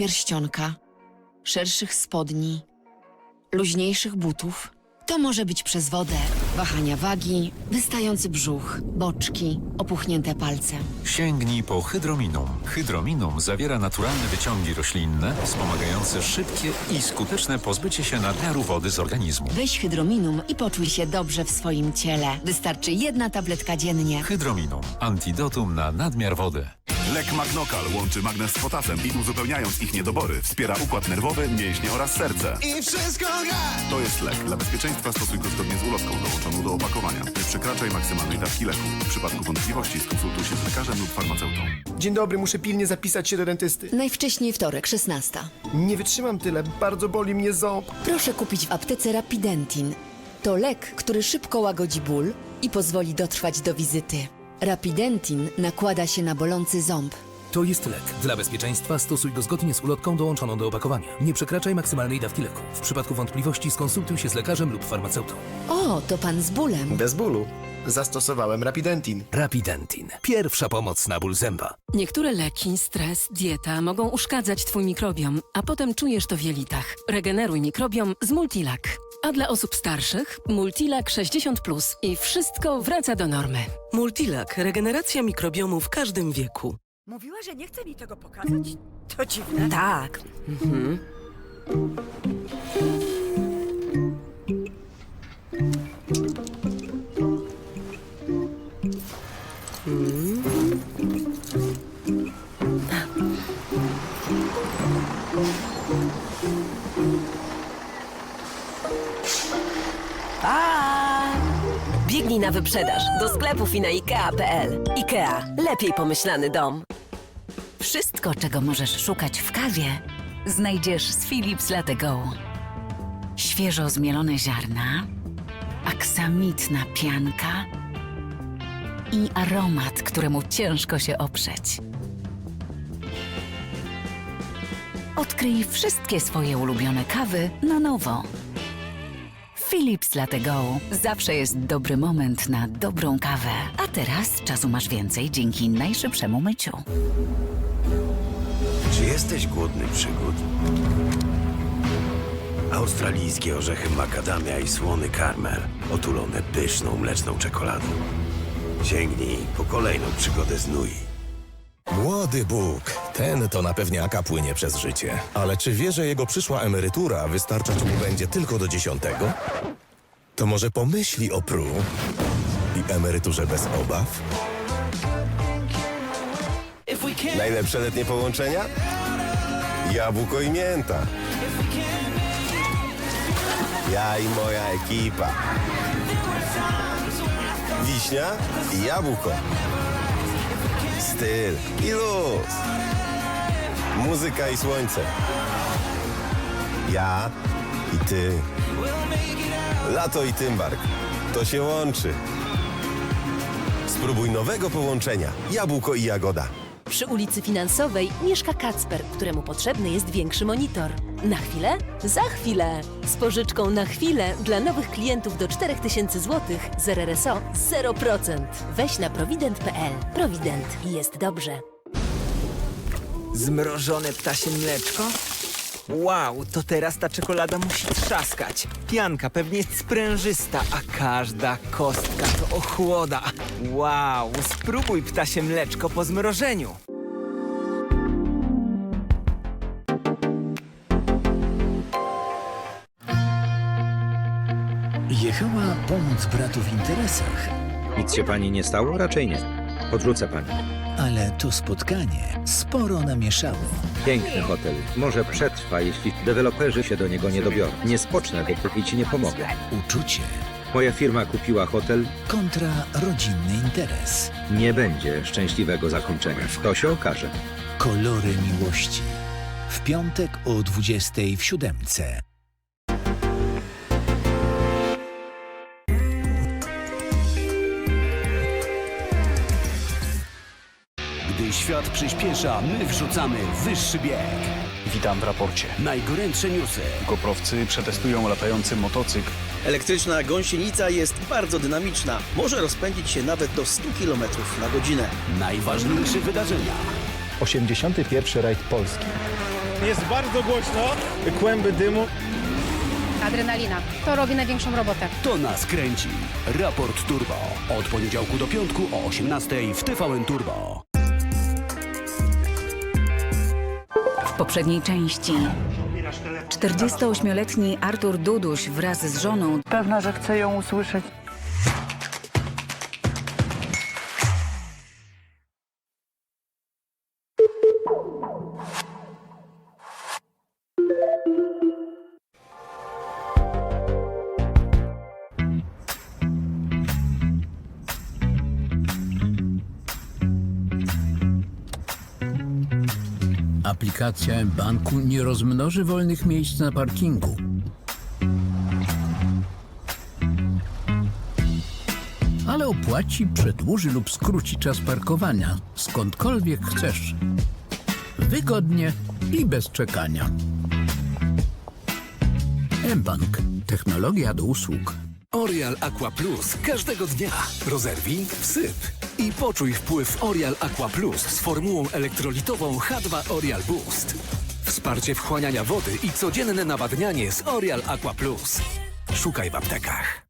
pierścionka, szerszych spodni, luźniejszych butów. To może być przez wodę, wahania wagi, wystający brzuch, boczki, opuchnięte palce. Sięgnij po Hydrominum. Hydrominum zawiera naturalne wyciągi roślinne, wspomagające szybkie i skuteczne pozbycie się nadmiaru wody z organizmu. Weź hydrominum i poczuj się dobrze w swoim ciele. Wystarczy jedna tabletka dziennie. Hydrominum. Antidotum na nadmiar wody. Lek Magnokal łączy magnez z potasem i uzupełniając ich niedobory wspiera układ nerwowy, mięśnie oraz serce. I wszystko gra! To jest lek. Dla bezpieczeństwa stosuj go zgodnie z ulotką dołączoną do opakowania. Nie przekraczaj maksymalnej dawki leku. W przypadku wątpliwości skonsultuj się z lekarzem lub farmaceutą. Dzień dobry, muszę pilnie zapisać się do dentysty. Najwcześniej wtorek, 16. Nie wytrzymam tyle, bardzo boli mnie ząb. Proszę kupić w aptece Rapidentin. To lek, który szybko łagodzi ból i pozwoli dotrwać do wizyty. Rapidentin nakłada się na bolący ząb. To jest lek. Dla bezpieczeństwa stosuj go zgodnie z ulotką dołączoną do opakowania. Nie przekraczaj maksymalnej dawki leku. W przypadku wątpliwości skonsultuj się z lekarzem lub farmaceutą. O, to pan z bólem. Bez bólu. Zastosowałem Rapidentin. Rapidentin. Pierwsza pomoc na ból zęba. Niektóre leki, stres, dieta mogą uszkadzać twój mikrobiom, a potem czujesz to w jelitach. Regeneruj mikrobiom z Multilak. A dla osób starszych Multilak 60 plus i wszystko wraca do normy. Multilak. Regeneracja mikrobiomu w każdym wieku. Mówiła, że nie chce mi tego pokazać. To dziwne. Tak. Pa! Na wyprzedaż do sklepów i na IKEA.pl. IKEA. Lepiej pomyślany dom. Wszystko, czego możesz szukać w kawie, znajdziesz z Philips Latte Go. Świeżo zmielone ziarna, aksamitna pianka i aromat, któremu ciężko się oprzeć. Odkryj wszystkie swoje ulubione kawy na nowo. Philips Latte Go. Zawsze jest dobry moment na dobrą kawę. A teraz czasu masz więcej dzięki najszybszemu myciu. Czy jesteś głodny przygód? Australijskie orzechy makadamia i słony karmel, otulone pyszną mleczną czekoladą. Sięgnij po kolejną przygodę z Nui. Młody Bóg, ten to na pewniaka płynie przez życie. Ale czy wie, że jego przyszła emerytura wystarczać mu będzie tylko do dziesiątego? To może pomyśli o pru i emeryturze bez obaw? Najlepsze letnie połączenia? Jabłko i mięta. Ja i moja ekipa. Wiśnia i jabłko. Styl i luz. Muzyka i słońce. Ja i ty. Lato i Tymbark. To się łączy. Spróbuj nowego połączenia. Jabłko i jagoda. Przy ulicy Finansowej mieszka Kacper, któremu potrzebny jest większy monitor. Na chwilę? Za chwilę! Z pożyczką na chwilę dla nowych klientów do 4000 zł z RRSO 0%. Weź na provident.pl. Provident jest dobrze. Zmrożone ptasie mleczko? Wow, to teraz ta czekolada musi trzaskać. Pianka pewnie jest sprężysta, a każda kostka to ochłoda. Wow, spróbuj ptasie mleczko po zmrożeniu. Pomóc bratu w interesach, Nic się pani nie stało? Raczej nie. Podrzucę pani. ale to spotkanie sporo namieszało. Piękny hotel. Może przetrwa, jeśli deweloperzy się do niego nie dobiorą. Nie spocznę, dopóki ci nie pomogę. Uczucie Moja firma kupiła hotel. kontra rodzinny interes. Nie będzie szczęśliwego zakończenia. To się okaże. Kolory miłości. W piątek o 20 w siódemce. Świat przyspiesza, my wrzucamy wyższy bieg. Witam w raporcie. Najgorętsze newsy. Goprowcy przetestują latający motocykl. Elektryczna gąsienica jest bardzo dynamiczna. Może rozpędzić się nawet do 100 km na godzinę. Najważniejsze wydarzenia. 81 rajd Polski. Jest bardzo głośno, kłęby dymu. Adrenalina. To robi największą robotę. To nas kręci. Raport Turbo. Od poniedziałku do piątku o 18 w TVN Turbo. Poprzedniej części 48-letni Artur Duduś wraz z żoną Pewna, że chcę ją usłyszeć. Aplikacja M-Banku nie rozmnoży wolnych miejsc na parkingu. Ale opłaci, przedłuży lub skróci czas parkowania skądkolwiek chcesz. Wygodnie i bez czekania. M-Bank. Technologia do usług. Orial Aqua Plus każdego dnia. Rozerwij, wsyp i poczuj wpływ Orial Aqua Plus z formułą elektrolitową H2 Orial Boost. Wsparcie wchłaniania wody i codzienne nawadnianie z Orial Aqua Plus. Szukaj w aptekach.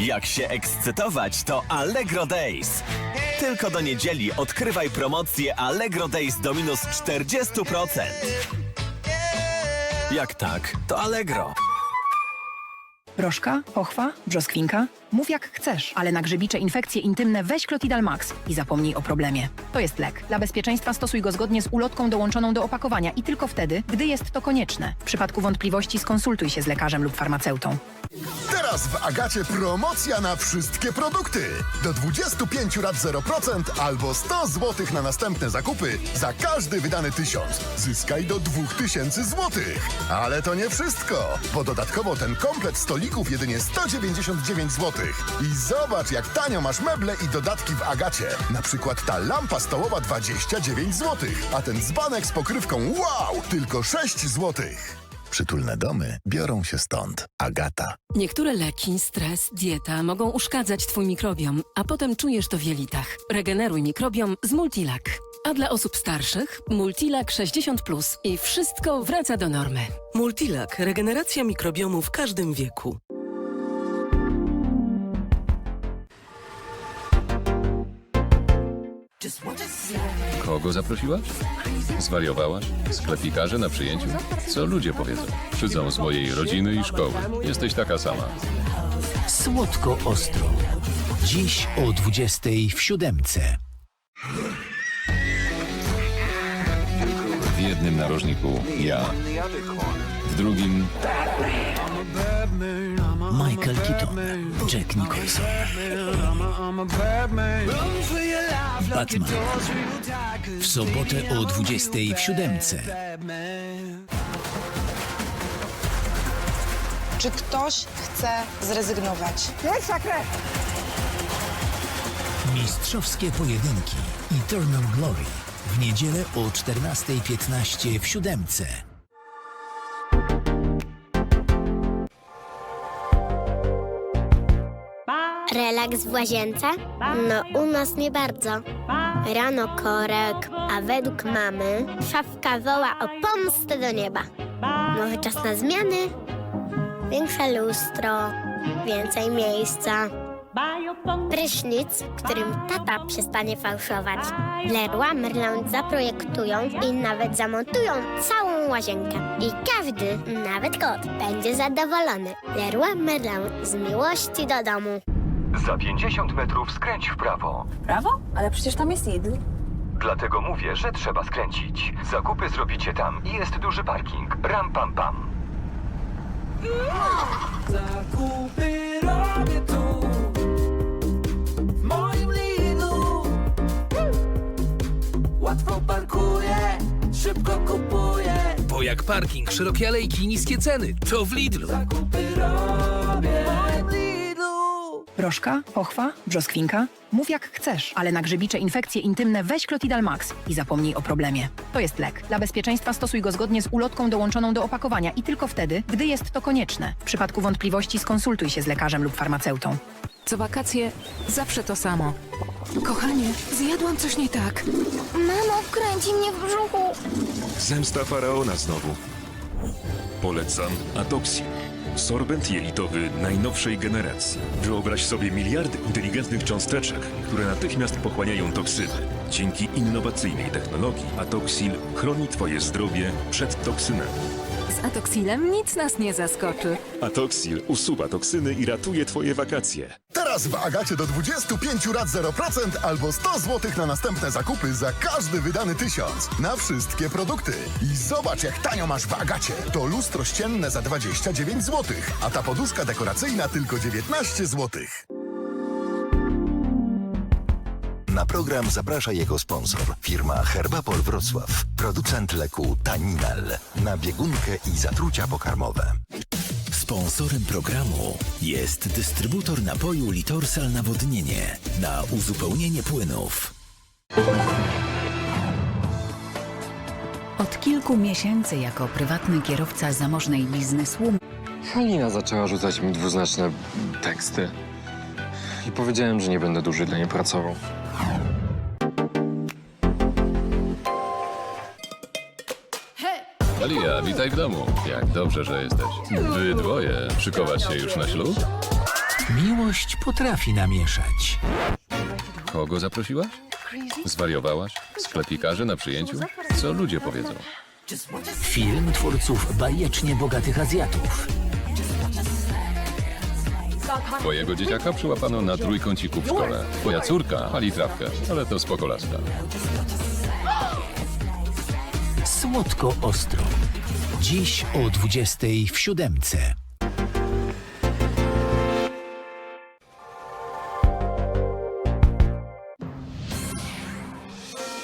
Jak się ekscytować, to Allegro Days. Tylko do niedzieli odkrywaj promocję Allegro Days do minus 40%. Jak tak, to Allegro. Proszka, pochwa, brzoskwinka? Mów jak chcesz, ale na grzybicze infekcje intymne weź Clotidal Max i zapomnij o problemie. To jest lek. Dla bezpieczeństwa stosuj go zgodnie z ulotką dołączoną do opakowania i tylko wtedy, gdy jest to konieczne. W przypadku wątpliwości skonsultuj się z lekarzem lub farmaceutą. Teraz w Agacie promocja na wszystkie produkty. Do 25 lat 0% albo 100 zł na następne zakupy za każdy wydany tysiąc. Zyskaj do 2000 zł. Ale to nie wszystko, bo dodatkowo ten komplet stolików jedynie 199 zł. I zobacz jak tanio masz meble i dodatki w Agacie. Na przykład ta lampa stołowa 29 zł, a ten dzbanek z pokrywką wow, tylko 6 zł. Przytulne domy biorą się stąd. Agata. Niektóre leki, stres, dieta mogą uszkadzać Twój mikrobiom, a potem czujesz to w jelitach. Regeneruj mikrobiom z Multilak. A dla osób starszych Multilak 60 plus i wszystko wraca do normy. Multilak. Regeneracja mikrobiomu w każdym wieku. Kogo zaprosiłaś? Zwariowałaś? Sklepikarze na przyjęciu? Co ludzie powiedzą? Szydzą z mojej rodziny i szkoły. Jesteś taka sama. Słodko ostro. Dziś o 20 w siódemce. W jednym narożniku ja. W drugim Michael Keaton, Jack Nicholson, Batman. W sobotę o 20 w siódemce. Czy ktoś chce zrezygnować? Pierwsza krew! Mistrzowskie pojedynki Eternal Glory. W niedzielę o 14.15 w siódemce. Relaks w łazience? No, u nas nie bardzo. Rano korek, a według mamy szafka woła o pomstę do nieba. Może czas na zmiany? Większe lustro, więcej miejsca. Prysznic, którym tata przestanie fałszować. Leroy Merlin zaprojektują i nawet zamontują całą łazienkę. I każdy, nawet kot, będzie zadowolony. Leroy Merlin z miłości do domu. Za 50 metrów skręć w prawo. Prawo? Ale przecież tam jest Lidl. Dlatego mówię, że trzeba skręcić. Zakupy zrobicie tam i jest duży parking. Ram pam pam. Zakupy robię tu W moim Lidlu Łatwo parkuję Szybko kupuję Bo jak parking, szerokie alejki i niskie ceny, to w Lidlu. Zakupy robię W moim Lidlu Proszka, pochwa, brzoskwinka? Mów jak chcesz, ale na grzybicze infekcje intymne weź Clotidal Max i zapomnij o problemie. To jest lek. Dla bezpieczeństwa stosuj go zgodnie z ulotką dołączoną do opakowania i tylko wtedy, gdy jest to konieczne. W przypadku wątpliwości skonsultuj się z lekarzem lub farmaceutą. Co wakacje zawsze to samo. Kochanie, zjadłam coś nie tak. Mamo, kręci mnie w brzuchu. Zemsta faraona znowu. Polecam Atoxin. Sorbent jelitowy najnowszej generacji. Wyobraź sobie miliardy inteligentnych cząsteczek, które natychmiast pochłaniają toksyny. Dzięki innowacyjnej technologii Atoxil chroni Twoje zdrowie przed toksynami. Z Atoxilem nic nas nie zaskoczy. Atoxil usuwa toksyny i ratuje Twoje wakacje. Teraz w Agacie do 25 lat 0% albo 100 zł na następne zakupy za każdy wydany tysiąc. Na wszystkie produkty. I zobacz jak tanio masz w Agacie. To lustro ścienne za 29 zł, a ta poduszka dekoracyjna tylko 19 zł. Na program zaprasza jego sponsor, firma Herbapol Wrocław, producent leku Taninal na biegunkę i zatrucia pokarmowe. Sponsorem programu jest dystrybutor napoju Litorsal Nawodnienie na uzupełnienie płynów. Od kilku miesięcy jako prywatny kierowca zamożnej bizneswoman Halina zaczęła rzucać mi dwuznaczne teksty. I powiedziałem, że nie będę dłużej dla niej pracował. Witaj w domu. Jak dobrze, że jesteś. Wy dwoje. Szykować się już na ślub? Miłość potrafi namieszać. Kogo zaprosiłaś? Zwariowałaś? Sklepikarzy na przyjęciu? Co ludzie powiedzą? Film twórców bajecznie bogatych Azjatów. Twojego dzieciaka przyłapano na trójkąciku w szkole. Twoja córka pali trawkę, ale to spoko laska. Słodko ostro. Dziś o 20 w siódemce.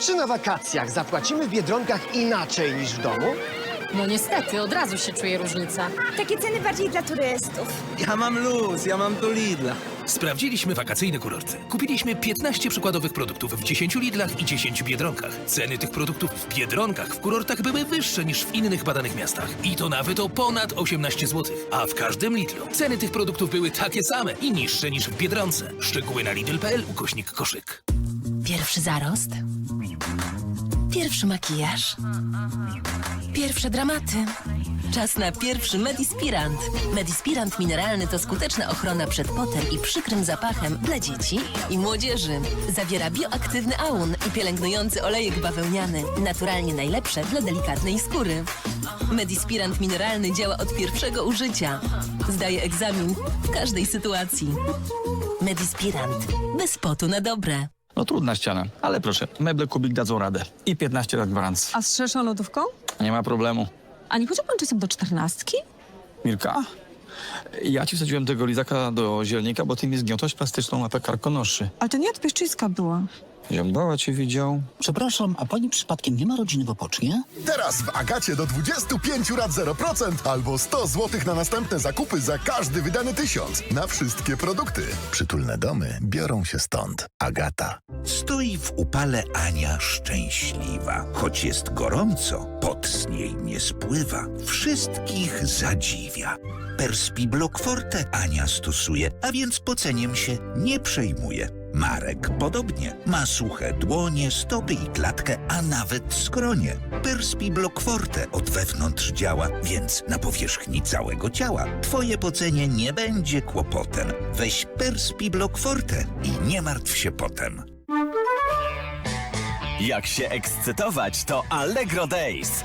Czy na wakacjach zapłacimy w Biedronkach inaczej niż w domu? No niestety, od razu się czuje różnica. Takie ceny bardziej dla turystów. Ja mam luz, ja mam do Lidla. Sprawdziliśmy wakacyjne kurorty. Kupiliśmy 15 przykładowych produktów w 10 Lidlach i 10 Biedronkach. Ceny tych produktów w Biedronkach w kurortach były wyższe niż w innych badanych miastach. I to nawet o ponad 18 zł. A w każdym Lidlu ceny tych produktów były takie same i niższe niż w Biedronce. Szczegóły na lidl.pl ukośnik koszyk. Pierwszy zarost. Pierwszy makijaż. Pierwsze dramaty. Czas na pierwszy Medispirant. Medispirant mineralny to skuteczna ochrona przed potem i przykrym zapachem dla dzieci i młodzieży. Zawiera bioaktywny aun i pielęgnujący olejek bawełniany. Naturalnie najlepsze dla delikatnej skóry. Medispirant mineralny działa od pierwszego użycia. Zdaje egzamin w każdej sytuacji. Medispirant. Bez potu na dobre. No trudna ściana, ale proszę, meble Kubik dadzą radę. I 15 lat gwarancji. A z szerszą lodówką? Nie ma problemu. A nie chodzi pan czasem do czternastki? Mirka? Ja ci wsadziłem tego lizaka do zielnika, bo ty mi zgniotłaś plastyczną łapę karkonoszy. Ale to nie od pieszczyska była. Ziębała cię widział. Przepraszam, a pani przypadkiem nie ma rodziny w Opocznie? Teraz w Agacie do 25 lat 0% albo 100 zł na następne zakupy za każdy wydany tysiąc. Na wszystkie produkty. Przytulne domy biorą się stąd. Agata. Stoi w upale Ania szczęśliwa. Choć jest gorąco, pot z niej nie spływa. Wszystkich zadziwia. Perspi Block Forte Ania stosuje, a więc poceniem się nie przejmuje. Marek podobnie. Ma suche dłonie, stopy i klatkę, a nawet skronie. Perspi Block Forte od wewnątrz działa, więc na powierzchni całego ciała twoje pocenie nie będzie kłopotem. Weź Perspi Block Forte i nie martw się potem. Jak się ekscytować, to Allegro Days.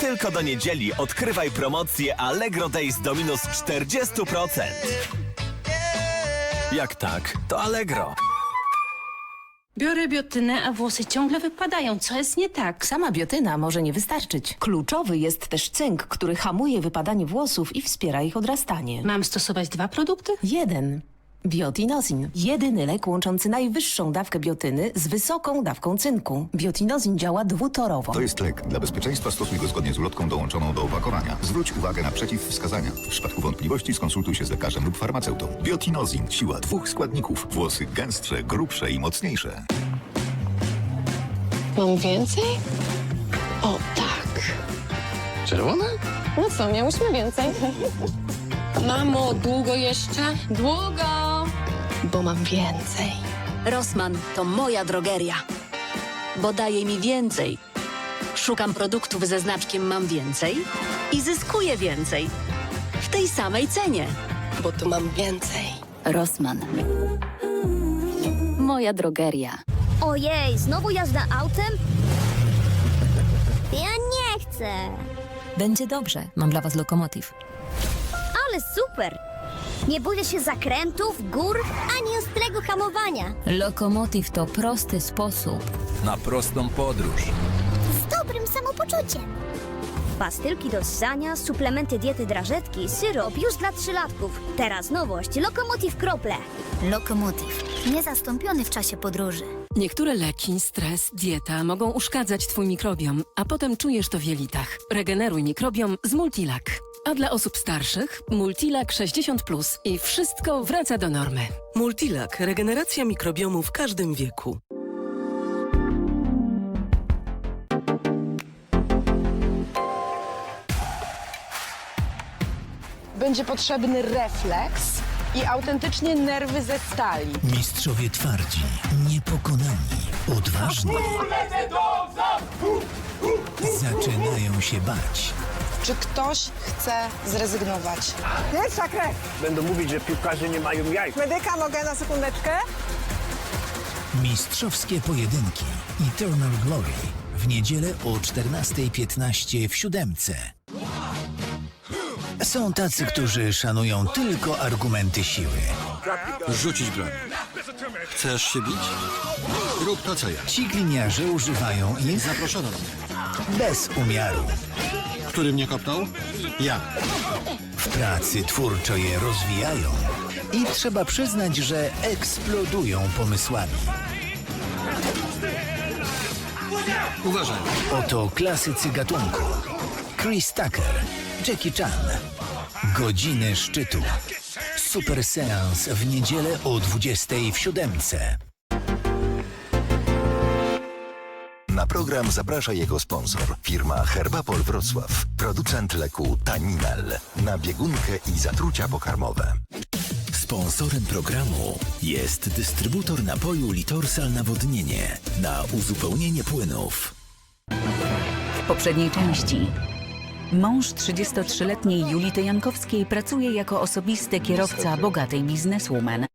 Tylko do niedzieli odkrywaj promocję Allegro Days do minus 40%. Jak tak, to Allegro. Biorę biotynę, a włosy ciągle wypadają. Co jest nie tak? Sama biotyna może nie wystarczyć. Kluczowy jest też cynk, który hamuje wypadanie włosów i wspiera ich odrastanie. Mam stosować dwa produkty? Jeden. Biotinozin. Jedyny lek łączący najwyższą dawkę biotyny z wysoką dawką cynku. Biotinozin działa dwutorowo. To jest lek. Dla bezpieczeństwa stosuj go zgodnie z ulotką dołączoną do opakowania. Zwróć uwagę na przeciwwskazania. W przypadku wątpliwości skonsultuj się z lekarzem lub farmaceutą. Biotinozin. Siła dwóch składników. Włosy gęstsze, grubsze i mocniejsze. Mam więcej? O, tak. Czerwone? No co, miałyśmy więcej. Mamo, długo jeszcze? Długo! Bo mam więcej. Rossmann to moja drogeria, bo daje mi więcej. Szukam produktów ze znaczkiem Mam Więcej i zyskuję więcej. W tej samej cenie. Bo tu mam więcej. Rossmann. Moja drogeria. Ojej, znowu jazda autem? Ja nie chcę. Będzie dobrze. Mam dla was lokomotyw. Ale super. Nie boję się zakrętów, gór, ani ostrego hamowania. Lokomotyw to prosty sposób. Na prostą podróż. Z dobrym samopoczuciem. Pastylki do ssania, suplementy diety drażetki, syrop już dla trzylatków. Teraz nowość, Lokomotiv Krople. Lokomotiv. Niezastąpiony w czasie podróży. Niektóre leki, stres, dieta mogą uszkadzać twój mikrobiom, a potem czujesz to w jelitach. Regeneruj mikrobiom z Multilak. A dla osób starszych Multilak 60 plus i wszystko wraca do normy. Multilak. Regeneracja mikrobiomu w każdym wieku. Będzie potrzebny refleks i autentycznie nerwy ze stali. Mistrzowie twardzi, niepokonani, odważni. Zaczynają się bać. Czy ktoś chce zrezygnować? Pierwsza krew. Będą mówić, że piłkarze nie mają jaj. Medyka mogę na sekundeczkę? Mistrzowskie pojedynki Eternal Glory w niedzielę o 14.15 w siódemce. Są tacy, którzy szanują tylko argumenty siły. Rzucić broń. Chcesz się bić? Rób to, co ja. Ci gliniarze używają ich Zaproszono mnie. bez umiaru. Który mnie kopnął? Ja. W pracy twórczo je rozwijają i trzeba przyznać, że eksplodują pomysłami. Uważaj. Oto klasycy gatunku. Chris Tucker, Jackie Chan. Godziny szczytu. Super seans w niedzielę o 20 w siódemce. Na program zaprasza jego sponsor, firma Herbapol Wrocław, producent leku Taninal, na biegunkę i zatrucia pokarmowe. Sponsorem programu jest dystrybutor napoju Litorsal Nawodnienie na uzupełnienie płynów. W poprzedniej części. Mąż 33-letniej Julity Jankowskiej pracuje jako osobisty kierowca bogatej bizneswoman.